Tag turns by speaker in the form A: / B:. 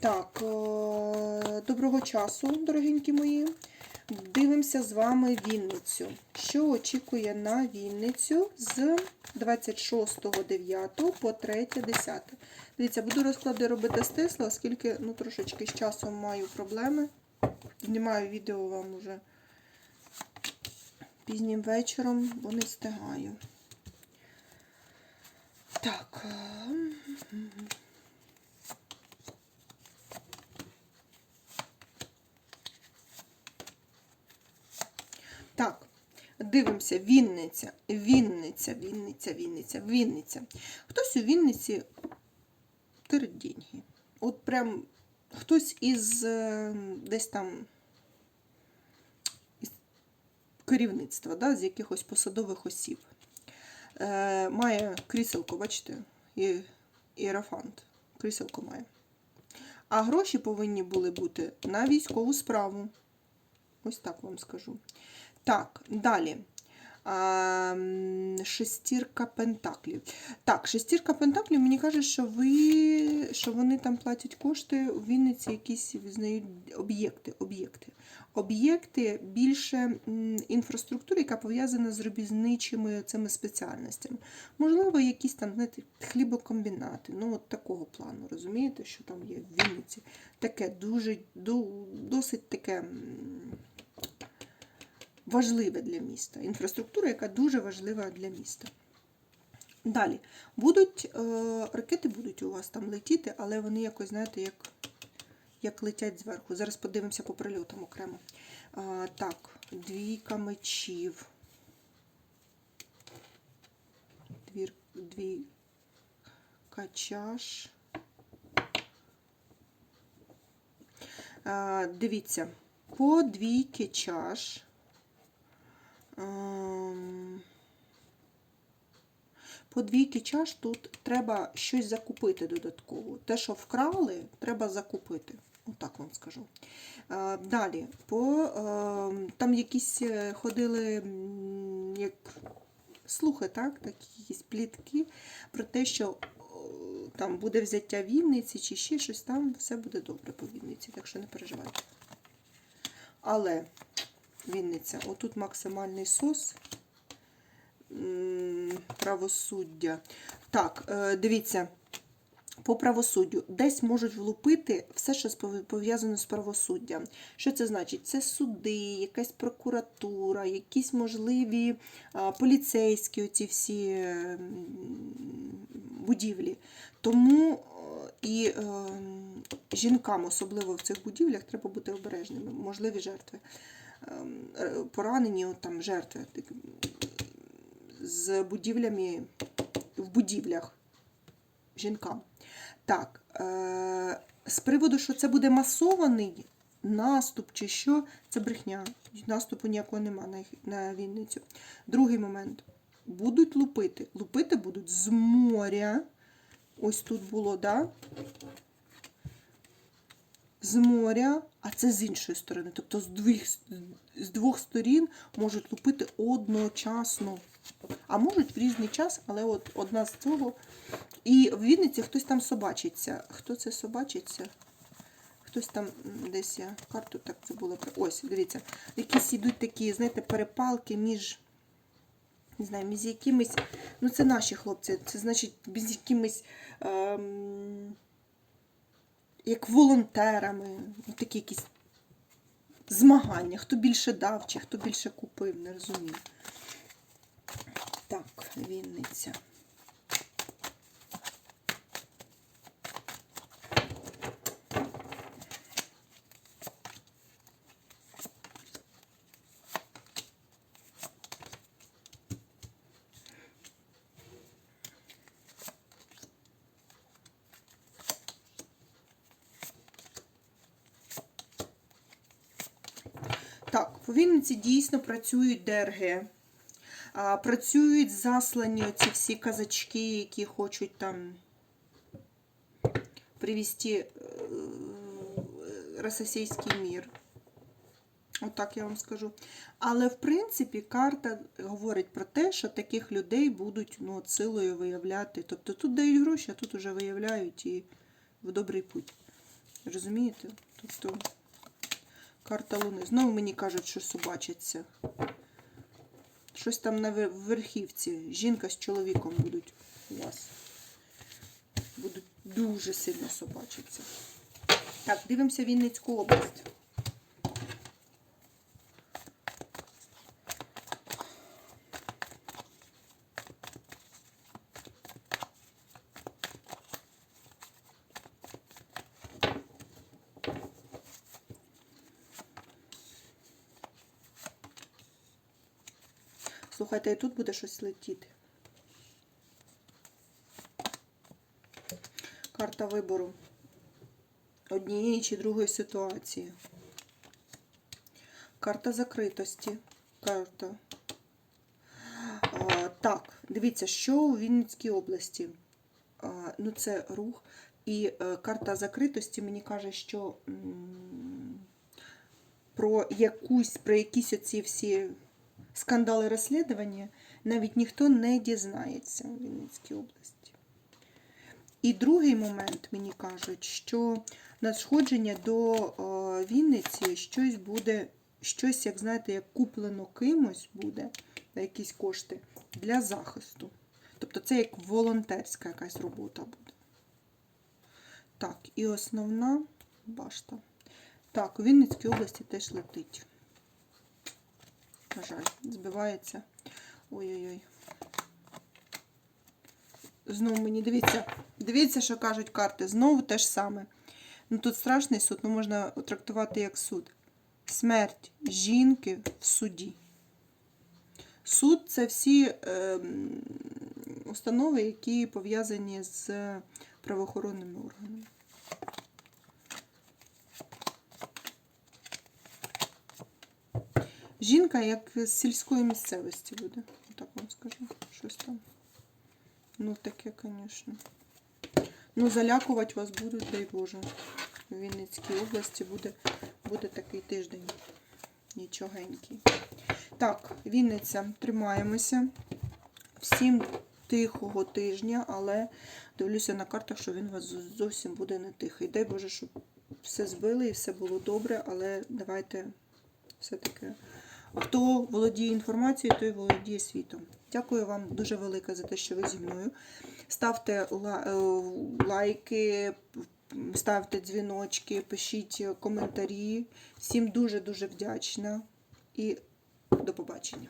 A: Так, е, доброго часу, дорогенькі мої. Дивимося з вами Вінницю. Що очікує на Вінницю з 26.09 по 3.10. Дивіться, буду розклади робити з Тесла, оскільки ну, трошечки з часом маю проблеми. Знімаю відео вам уже пізнім вечором, бо не встигаю. Е, Так, дивимося, Вінниця, Вінниця, Вінниця, Вінниця, Вінниця. Хтось у Вінниці тирить деньги. От прям хтось із е, десь там із керівництва, да, з якихось посадових осіб. Е, має кріселко, бачите, і іерофант. Кріселко має. А гроші повинні були бути на військову справу. Ось так вам скажу. Так, далі. Шестірка пентаклів. Так, шестірка пентаклів, мені каже, що ви, що вони там платять кошти, у Вінниці якісь визнають об'єкти. Об'єкти Об'єкти більше інфраструктури, яка пов'язана з робізничими цими спеціальностями. Можливо, якісь там, знаєте, хлібокомбінати. Ну, от такого плану, розумієте, що там є в Вінниці. Таке дуже, ду- досить таке. Важливе для міста. Інфраструктура, яка дуже важлива для міста. Далі. Будуть, е, ракети будуть у вас там летіти, але вони якось, знаєте, як, як летять зверху. Зараз подивимося по прильотам окремо. А, так, двійка мечів. Двір, дві качаш. А, дивіться, по двійки чаш. Ем, По двійки чаш тут треба щось закупити додатково. Те, що вкрали, треба закупити. Отак вам скажу. Е, Далі, по, ем, там якісь е, ходили як слухи, так, такі якісь плітки про те, що там буде взяття Вінниці чи ще щось там, все буде добре по Вінниці, так що не переживайте. Але Вінниця. Отут максимальний сос. Правосуддя. Так, е, дивіться, по правосуддю. Десь можуть влупити все, що пов'язано з правосуддям. Що це значить? Це суди, якась прокуратура, якісь можливі поліцейські оці всі е, будівлі. Тому е, і е, жінкам, особливо в цих будівлях, треба бути обережними, можливі жертви ем, поранені там жертви з будівлями в будівлях жінкам. Так, е, з приводу, що це буде масований наступ чи що, це брехня. Наступу ніякого нема на, на Вінницю. Другий момент. Будуть лупити. Лупити будуть з моря. Ось тут було, да? З моря, а це з іншої сторони. Тобто з двох, з двох сторін можуть лупити одночасно. А можуть в різний час, але от одна з цього. І в Вінниці хтось там собачиться. Хто це собачиться? Хтось там десь я карту так забула. Ось, дивіться, якісь йдуть такі, знаєте, перепалки між. Не знаю, між якимись. Ну, це наші хлопці, це значить, між якимись. Ем, як волонтерами, ну, такі якісь змагання, хто більше дав чи хто більше купив, не розумію. Так, Вінниця. По Вінниці дійсно працюють ДРГ. Працюють заслані ці всі казачки, які хочуть там привести е, російський мір. Отак я вам скажу. Але в принципі карта говорить про те, що таких людей будуть ну, силою виявляти. Тобто тут дають гроші, а тут вже виявляють і в добрий путь. Розумієте? Тобто карта Луни. Знову мені кажуть, що собачаться. Щось там на верхівці. Жінка з чоловіком будуть у вас. Будуть дуже сильно собачитися. Так, дивимося Вінницьку область. Слухайте, і тут буде щось летіти. Карта вибору однієї чи другої ситуації. Карта закритості. Карта. А, так, дивіться, що у Вінницькій області. А, ну, це рух. І е, карта закритості мені каже, що м, про якусь, про якісь оці всі скандали розслідування навіть ніхто не дізнається у Вінницькій області. І другий момент мені кажуть, що надходження до Вінниці щось буде, щось, як знаєте, як куплено кимось буде за якісь кошти для захисту. Тобто це як волонтерська якась робота буде. Так, і основна башта. Так, у Вінницькій області теж летить. На жаль, збивається. Ой-ой-ой. Знову мені дивіться, дивіться, що кажуть карти. Знову те ж саме. Ну тут страшний суд, ну можна трактувати як суд. Смерть жінки в суді. Суд це всі е, установи, які пов'язані з правоохоронними органами. Жінка як з сільської місцевості буде. Так вам скажу. Щось там. Ну, таке, звісно. Ну, залякувати вас будуть, дай Боже. У Вінницькій області буде, буде такий тиждень. Нічогенький. Так, Вінниця, тримаємося. Всім тихого тижня, але дивлюся на картах, що він у вас зовсім буде не тихий. Дай Боже, щоб все збили і все було добре, але давайте все-таки. Хто володіє інформацією, той володіє світом. Дякую вам дуже велике за те, що ви зі мною. Ставте е, лайки, ставте дзвіночки, пишіть коментарі. Всім дуже-дуже вдячна і до побачення.